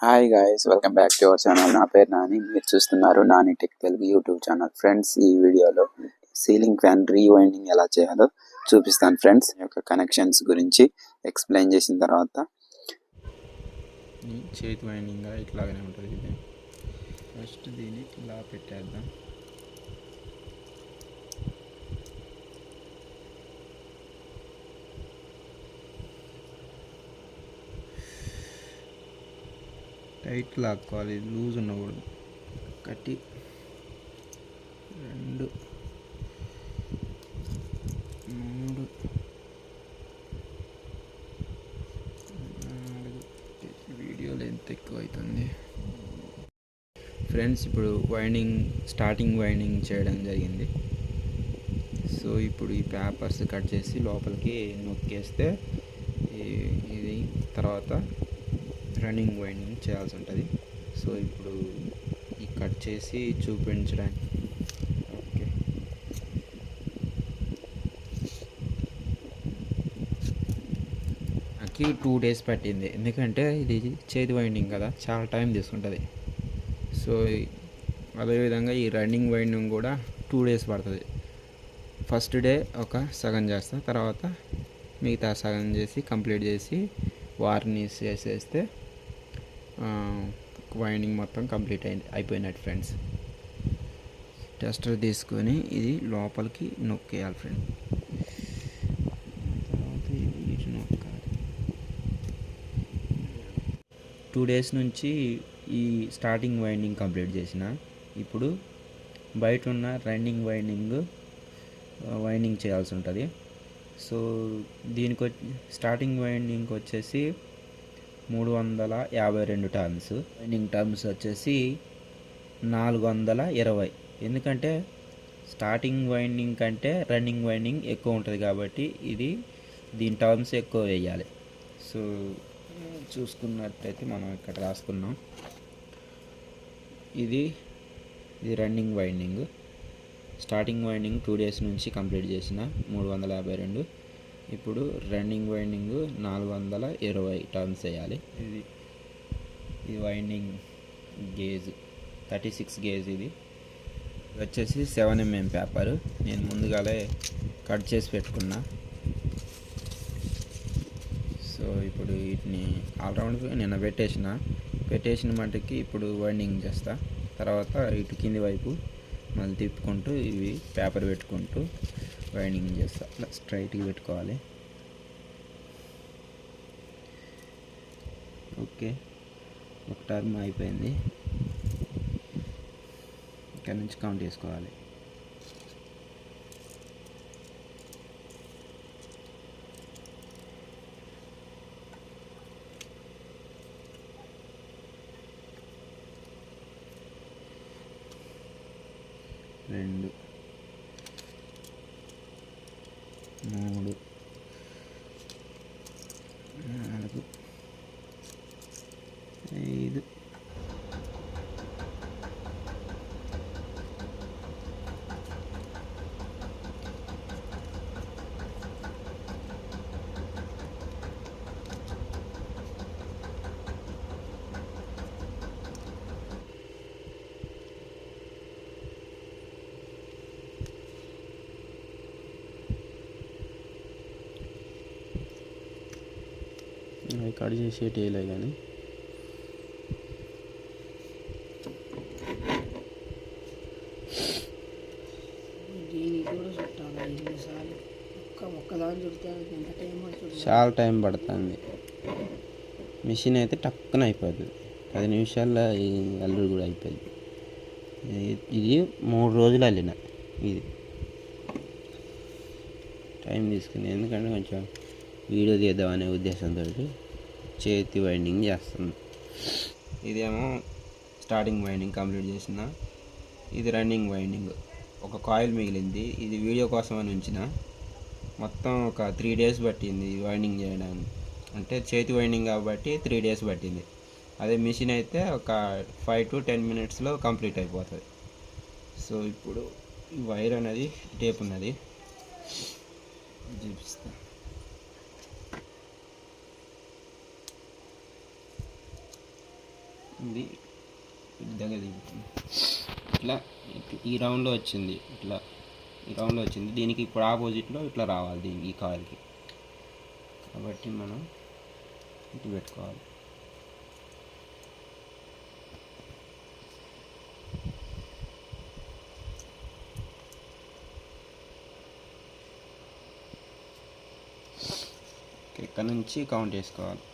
Hi guys welcome back to our channel నా పేరు నాని. మీరు చూస్తున్నారు Nani tech Telugu YouTube channel friends ఈ వీడియోలో సీలింగ్ ఫ్యాన్ రీవైండింగ్ ఎలా చేయాలో చూపిస్తాను ఫ్రెండ్స్ యొక్క కనెక్షన్స్ గురించి ఎక్స్ప్లెయిన్ చేసిన తర్వాత చేతి వైండింగ్ ఇట్లాగనే ఉంటుంది. ఇది. ఫస్ట్ దీన్ని ఇలా పెట్టేద్దాం. టైట్ లాక్కోవాలి లూజ్ ఉండకూడదు. ఒకటి రెండు. మూడు. వీడియో లెంత్ ఎక్కువ అవుతుంది ఫ్రెండ్స్ ఇప్పుడు వైండింగ్ స్టార్టింగ్ వైండింగ్ చేయడం జరిగింది. సో ఇప్పుడు ఈ పేపర్స్ కట్ చేసి లోపలికి నొక్కేస్తే ఇది తర్వాత రన్నింగ్ వైండింగ్ చేయాల్సి ఉంటుంది. సో ఇప్పుడు ఈ కట్ చేసి చూపించడానికి. ఓకే. నాకు టూ డేస్ పట్టింది. ఎందుకంటే ఇది చేతి వైండింగ్ కదా చాలా టైం తీసుకుంటుంది. సో అదేవిధంగా ఈ రన్నింగ్ వైండింగ్ కూడా టూ డేస్ పడుతుంది. ఫస్ట్ డే ఒక సగం చేస్తా తర్వాత మిగతా సగం చేసి కంప్లీట్ చేసి వార్నిష్ చేసేస్తే వైండింగ్ మొత్తం కంప్లీట్ అయింది అయిపోయినట్టు ఫ్రెండ్స్ టెస్టర్ తీసుకొని ఇది లోపలికి నొక్కేయాలి ఫ్రెండ్ తర్వాత ఇది ఇటు నొక్కాలి. టూ డేస్ నుంచి ఈ స్టార్టింగ్ వైండింగ్ కంప్లీట్ చేసిన. ఇప్పుడు బయట ఉన్న రన్నింగ్ వైండింగ్ వైండింగ్ చేయాల్సి ఉంటుంది. సో దీనికి స్టార్టింగ్ వైండింగ్ వచ్చేసి మూడు వందల యాభై రెండు టర్మ్స్. వైండింగ్ టర్మ్స్ వచ్చేసి నాలుగు వందల ఇరవై. ఎందుకంటే స్టార్టింగ్ వైండింగ్ కంటే రన్నింగ్ వైండింగ్ ఎక్కువ ఉంటుంది కాబట్టి ఇది దీని టర్మ్స్ ఎక్కువ వేయాలి. సో చూసుకున్నట్టయితే మనం ఇక్కడ రాసుకున్నాం. ఇది ఇది running winding starting winding two days నుంచి కంప్లీట్ చేసిన మూడు వందల యాభై రెండు. ఇప్పుడు రన్నింగ్ వైండింగ్ నాలుగు వందల ఇరవై టర్న్స్ వేయాలి. ఇది. ఇది winding gauge thirty six gauge ఇది. ఇది వచ్చేసి సెవెన్ ఎంఎం పేపర్ నేను ముందుగానే కట్ చేసి పెట్టుకున్నా. సో ఇప్పుడు వీటిని ఆల్రౌండ్ నిన్న పెట్టేసిన. పెట్టేసిన మటుకి ఇప్పుడు వైండింగ్ చేస్తా. తర్వాత ఇటు కింది వైపు మళ్ళీ తిప్పుకుంటూ ఇవి పేపర్ పెట్టుకుంటూ వైండింగ్ చేస్తా. అట్లా స్ట్రైట్గా పెట్టుకోవాలి. ఓకే. ఒక టర్మ్ అయిపోయింది. ఇక్కడ నుంచి కౌంట్ చేసుకోవాలి. రెండు మూడు నాలుగు ఐదు అవి కట్ చేసేటిలే కానీ. చాలా టైం పడుతుంది. మిషన్ అయితే టక్కున అయిపోతుంది పది నిమిషాల్లో అల్లుడు కూడా అయిపోయింది. ఇది- ఇది మూడు రోజులు అల్లిన. ఇది. టైం తీసుకుని ఎందుకంటే కొంచెం వీడియో తీద్దామనే ఉద్దేశంతో చేతి వైండింగ్ చేస్తుంది. ఇదేమో స్టార్టింగ్ వైండింగ్ కంప్లీట్ చేసిన. ఇది రన్నింగ్ వైండింగ్. ఒక కాయిల్ మిగిలింది. ఇది వీడియో కోసం అని ఉంచిన. మొత్తం ఒక త్రీ డేస్ పట్టింది ఈ వైండింగ్ చేయడానికి అంటే చేతి వైండింగ్ కాబట్టి త్రీ డేస్ పట్టింది. అదే మిషన్ అయితే ఒక ఫైవ్ టు టెన్ మినిట్స్లో కంప్లీట్ అయిపోతుంది. సో ఇప్పుడు ఈ వైర్ అనేది టేప్ ఉన్నది. చూపిస్తాను ఉంది దగ్గర దిగుతుంది. ఇట్లా ఇట్లా ఈ రౌండ్లో వచ్చింది. ఇట్లా ఈ రౌండ్లో వచ్చింది. దీనికి ఇప్పుడు ఆపోజిట్లో ఇట్లా రావాలి దీనికి ఈ కాయిల్కి కాబట్టి మనం ఇటు పెట్టుకోవాలి. ఇక్కడ నుంచి కౌంట్ చేసుకోవాలి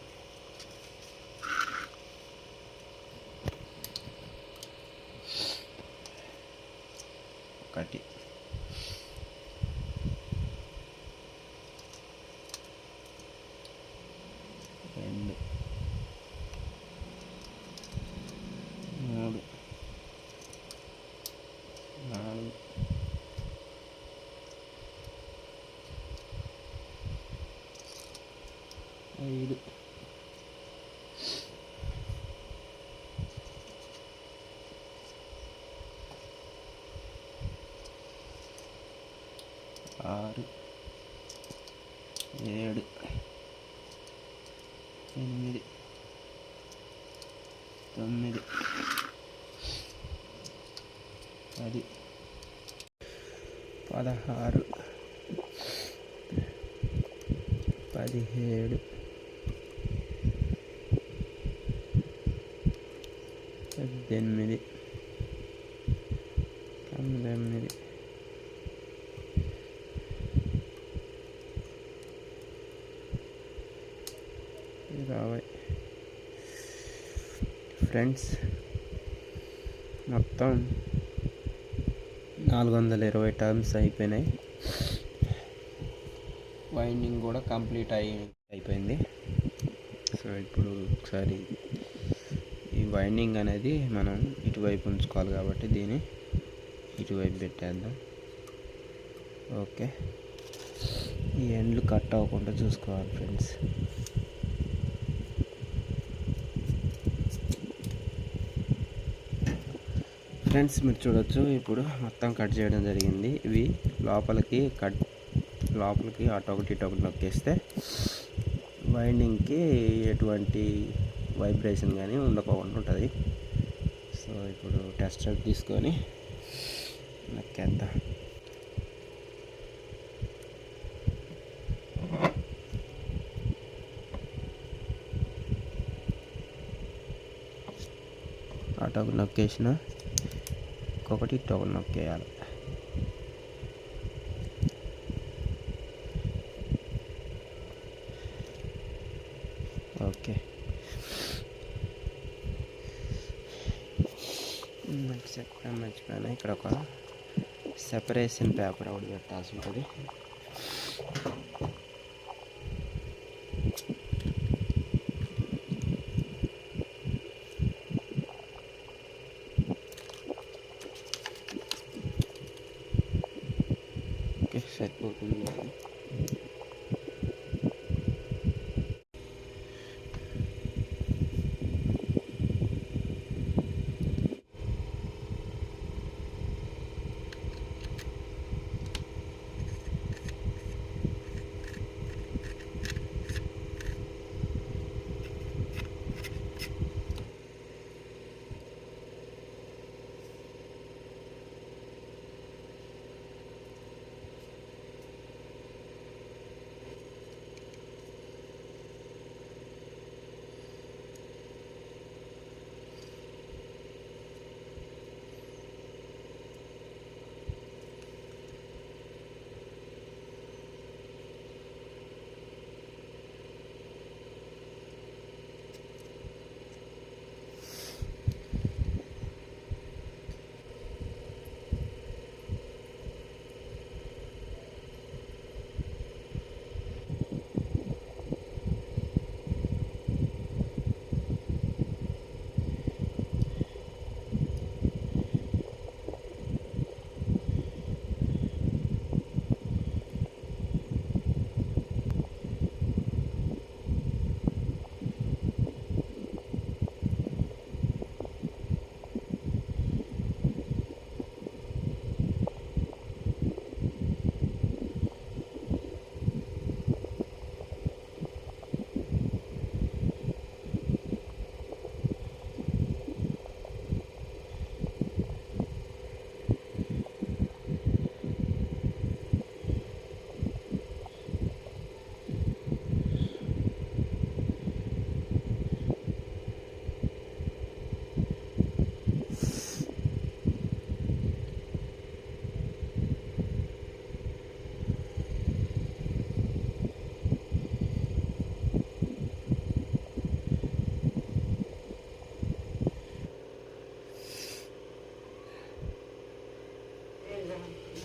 ఒకటి రెండు మూడు నాలుగు ఐదు ఆరు ఏడు ఎనిమిది తొమ్మిది పది పదహారు పదిహేడు పద్దెనిమిది పంతొమ్మిది ఇరవై ఫ్రెండ్స్ మొత్తం నాలుగు వందల ఇరవై టర్మ్స్ అయిపోయినాయి. వైండింగ్ కూడా కంప్లీట్ అయి అయిపోయింది. సో ఇప్పుడు ఒకసారి ఈ వైండింగ్ అనేది మనం ఇటువైపు ఉంచుకోవాలి కాబట్టి దీన్ని ఇటువైపు పెట్టేద్దాం. ఓకే. ఈ ఎండ్లు కట్ అవ్వకుండా చూసుకోవాలి ఫ్రెండ్స్. ఫ్రెండ్స్ మీరు చూడొచ్చు. ఇప్పుడు మొత్తం కట్ చేయడం జరిగింది. ఇవి లోపలికి కట్ లోపలికి అటు ఒకటి ఇటు ఒకటి నొక్కేస్తే వైండింగ్కి ఎటువంటి వైబ్రేషన్ కానీ ఉండకుండా ఉంటుంది. సో ఇప్పుడు టెస్ట్ తీసుకొని నొక్కేద్దాం. అటు ఒకటి నొక్కేసిన ఒక్కొక్కటి ఇటు ఒకటి నొక్కేయాలి ఓకే నాకు చెప్పడం మర్చిపోయాను ఇక్కడ ఒక సెపరేషన్ పేపర్ ఒకటి పెట్టాల్సి ఉంటుంది.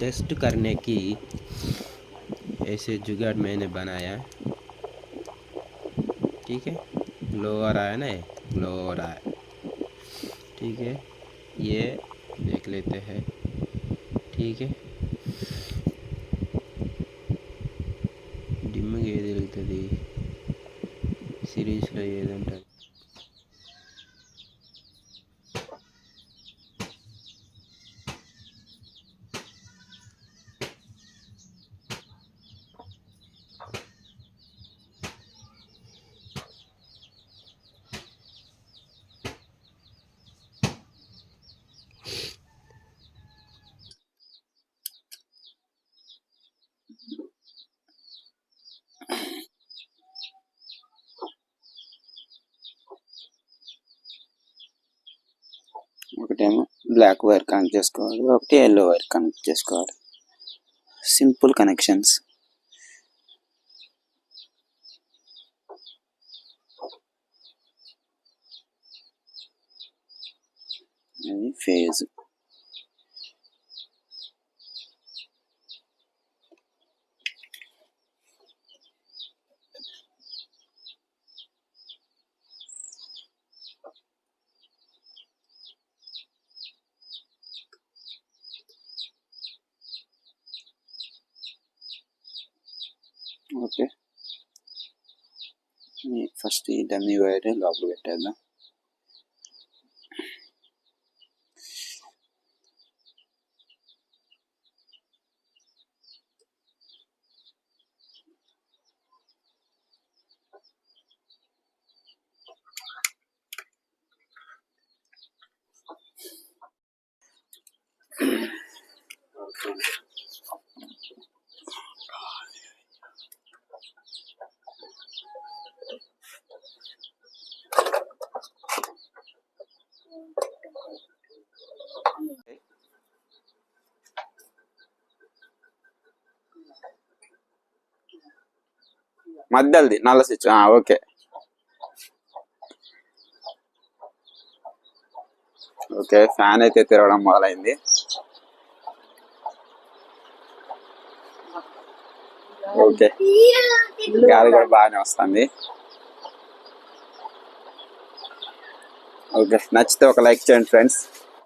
टेस्ट करने की ऐसे जुगाड़ मैंने बनाया ठीक है लोअर आया ना लोअर आया ठीक है ये देख लेते हैं ठीक है డిమ్గా ఏది వెళ్తుంది సిరీస్లో ఏదంటారు ఒకటేమో బ్లాక్ వైర్ కనెక్ట్ చేసుకోవాలి ఒకటి ఎల్లో వైర్ కనెక్ట్ చేసుకోవాలి. సింపుల్ కనెక్షన్స్ ನೋಡಿರಿ ಈ ಫಸ್ಟ್ ಇದನ್ನು ಇವೆರಡು ಲಾಗ್ ಬಿಟ್ಟಿದ್ದ మధ్యది నల్ల స్విచ్ ఓకే. ఓకే ఫ్యాన్ అయితే తిరగడం మొదలైంది. ఓకే. గాలి కూడా బాగానే వస్తుంది. ఓకే నచ్చితే ఒక లైక్ చేయండి ఫ్రెండ్స్.